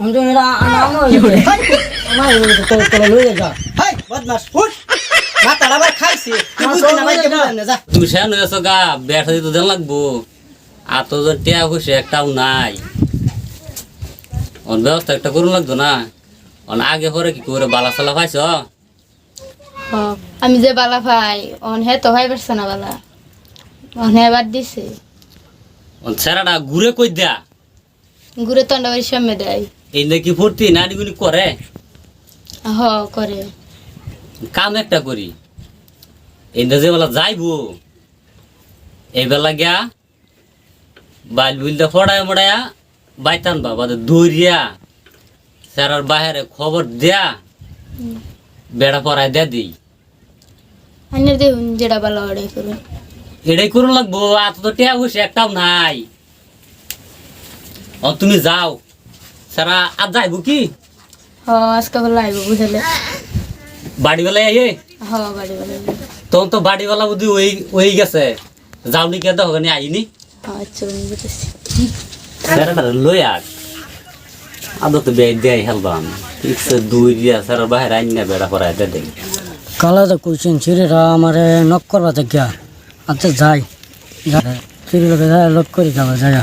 আমি তো এটা নাম আমার তোর তোর লয়ে যা হাই বদমাস ফুট মাথাটা আবার খাইছে। তুই বুঝতে না ভাই কে বললাম না যা। তুমি সেন হয়েছ গা ব্যবসা দিতে দেন লাগবো। আর তো যে টিয়া খুশি একটাও নাই। অন ব্যবস্থা একটা করুন লাগতো না। অন আগে পরে কি করে বালা সালা পাইছ? আমি যে বালা পাই অন হে তো ভাই পারছে না বালা। অন হে বাদ দিছে। অন ছেড়াটা ঘুরে কই দেয়া? ঘুরে তন্ডা বাড়ির সামনে দেয়। এই নাকি ফুর্তি নাড়িগুলি করে? হ করে। কাম একটা করি। এই যে বেলা যাইবো এই বেলা গিয়া বাইল বুলতে ফড়ায় মড়ায়া বাইতান বাবা দৌড়িয়া স্যারার বাহিরে খবর দেয়া বেড়া পড়ায় দেয়া দিই। আইনের দেখুন যেটা বালা অর্ডার করুন। এটাই করুন লাগবো এত তো টিয়া বসে একটাও নাই। ও তুমি যাও। সারা আর যাইবো কি? হ আজকে ভালো আইব বুঝলে। বাড়ি বেলায় আইয়ে? হ বাড়ি বাড়ি তখন তো বাড়িওয়ালা বুদ্ধি ওই ওই গেছে। যাওনি কে দেখো আইনি? আচ্ছা আমি বুঝেছি স্যারটা লই আগ আদত বে দেয় হেলবাম ঠিকছে দুই দিয়া স্যার বাহির আইন না বেড়া পড়ায় দে দেই। কালা তো কইছেন ছিঁড়েরা আমারে নক করবা তো গিয়া। আচ্ছা যাই। চিড়ি লোকে যাই লোক করি যাবা যাইয়া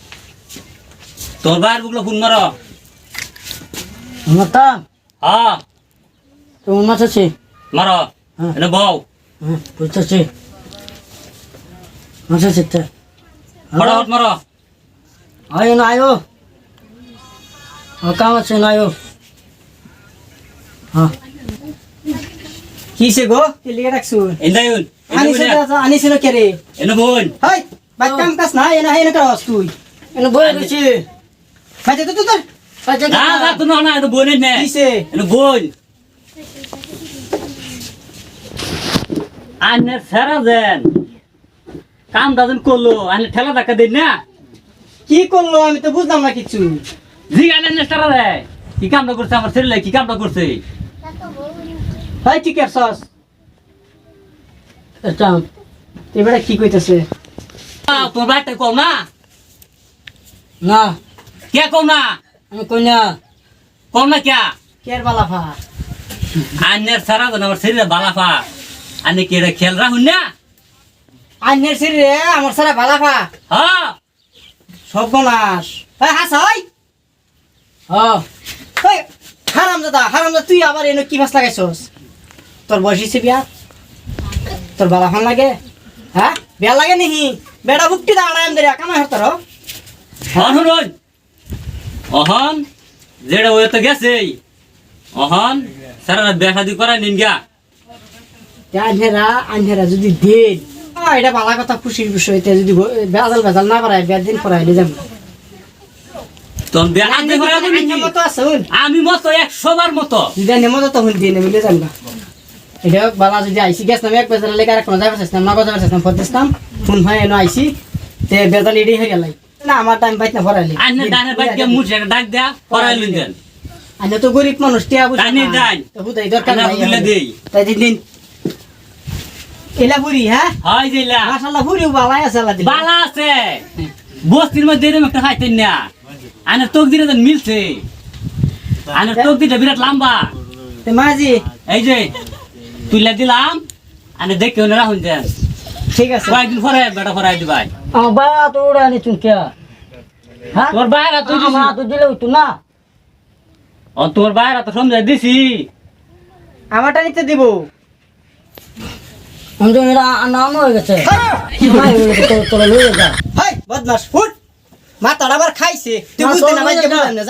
তোর বাইর বুকলো ফোন মারো। মাতাম হ্যাঁ। তো মাছ আছে মারো। হ্যাঁ। এনে বউ। হ্যাঁ বুঝতেছি মাছ আছে তো। ফটাফট মারো। আয়ো না আয়ো। ও কাম আছে না আয়ো। হ্যাঁ। কিসে গো? কে লিয়ে রাখছু এন্দায়ুন আনিছে আনিছিল কে রে? এনে বোন। হাই বাই কাম কাজ না এনা হেনা কাজ তুই। এনে বই রয়েছে বাজে তো তোর না না তো না না এটা বোনের নে কিসে? এনে বোন আনে সারা দেন কাম দাদন করল। আনে ঠেলা ধাক্কা দিন না? কি করল? আমি তো বুঝলাম না কিছু। জি আনে নে সারা দে কি কামটা করছে আমার ছেলে? কি কামটা করছে? ঠিক আছে এটা এবারে কি কইতাছে? তোর বাইটা কম না? না। কে কম না? আমি কই না। কম না কে কের বালাফা? আনের সারা দেন আমার ছেলে বালাফা। আনে কি এটা খেল রাখুন না? আইনের সির রে আমার সারা বালাফা। হ্যাঁ সর্বনাশ হ্যাঁ হাস হাই হ্যাঁ এই হারাম দাদা হারাম তুই আবার এনে কি মাছ লাগাইছস? তোর বয়স হইছে বিয়া? তোর বালাফান লাগে? হ্যাঁ? বিয়া লাগে নিহি? বেড়া বুকটি দাঁড়া এম দেরিয়া কামাই হতার হন শুনুন অহন যেটা ওই তো গেছে অহন সারা বেসাদি করা নিন গা আনহেরা আনহেরা যদি দেন এটা ভালো কথা খুশির বিষয় এটা যদি বেজাল বেজাল না করায় বের দিন করাই দিলাম তোর বেসাদি করা দিবি কি? আছে হুন আমি মতো একশো বার মতো। যদি আনে মতো তখন দিয়ে নেবে এটা বালা যদি আইসি গেছ নাম এক বেজাল লেগে আর কোনো যাবে চাইছিলাম না যাবে ফতেছিলাম ফোন হয় এনে আইসি তে বেজাল এডি হয়ে গেলাই না আমার টাইম পাইত না ভরাইলি আইনে ডানে বাইকে মুছে ডাক দেয়া করাই লুন দেন আনে তো গরিব মানুষ টিয়া বুঝে টানি ডান। বুঝাই দরকার আনা নাই বুঝলে দেই। তাই দিন দিন এলা বুড়ি হ্যাঁ? হয় যেলা মাশাআল্লাহ বুড়ি বালাই আছে আল্লাহ দিলে। বালা আছে। বস্তির মধ্যে এরকম একটা খাইতেন না। আনের তোক দিলে তো মিলছে। তোক বিরাট লম্বা। তে মাঝি। এই যে তুইলা দিলাম। দেখে রাখুন দেন। ঠিক আছে। কয়েকদিন পরে বেটা পরে দিবাই আমার বাবা তো উড়ে আনি তুমি কে? হ্যাঁ? তোর বাইরা তুই আমার তো দিলে হইতো না। ও তোর বাইরা তো সমঝাই দিছি। আমারটা নিতে দিব। আমি তো এটা নাম হয়ে। গেছে তোর তোর লয়ে যা। হাই বদমাস ফুট। মাথাটা আবার খাইছে। তুই বুঝতে না না। না